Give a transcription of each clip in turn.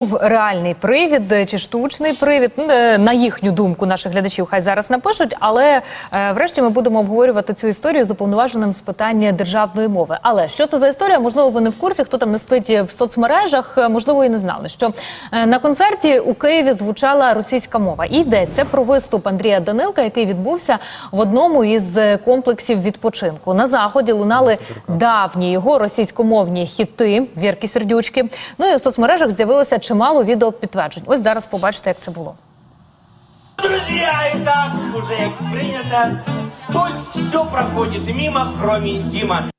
Був реальний привід е, чи штучний привід е, на їхню думку наших глядачів хай зараз напишуть. Але е, врешті ми будемо обговорювати цю історію з уповноваженим з питання державної мови. Але що це за історія? Можливо, ви не в курсі, хто там не стоїть в соцмережах, можливо, і не знали. Що на концерті у Києві звучала російська мова. І йдеться про виступ Андрія Данилка, який відбувся в одному із комплексів відпочинку. На заході лунали давні його російськомовні хіти Вірки Сердючки. Ну і в соцмережах з'явилося чимало відеопідтверджень. Ось зараз побачите, як це було. Друзі, і так уже як прийнято. пусть все проходить мимо, кроме Дима.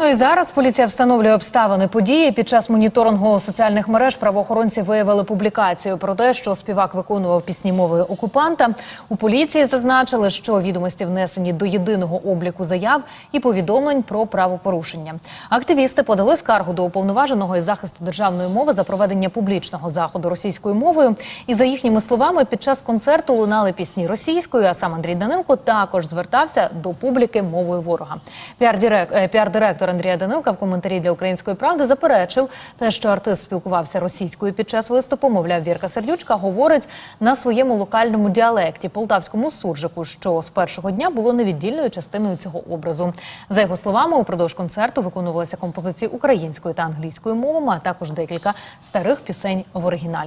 Ну і зараз поліція встановлює обставини події. Під час моніторингу соціальних мереж правоохоронці виявили публікацію про те, що співак виконував пісні мовою окупанта. У поліції зазначили, що відомості внесені до єдиного обліку заяв і повідомлень про правопорушення. Активісти подали скаргу до уповноваженого із захисту державної мови за проведення публічного заходу російською мовою. І за їхніми словами, під час концерту лунали пісні російською. А сам Андрій Данилко також звертався до публіки мовою ворога. Піар-дирек- е, Андрія Данилка в коментарі для української правди заперечив те, що артист спілкувався російською під час виступу. Мовляв, Вірка Сердючка говорить на своєму локальному діалекті полтавському суржику, що з першого дня було невіддільною частиною цього образу. За його словами, упродовж концерту виконувалися композиції українською та англійською мовами, а також декілька старих пісень в оригіналі.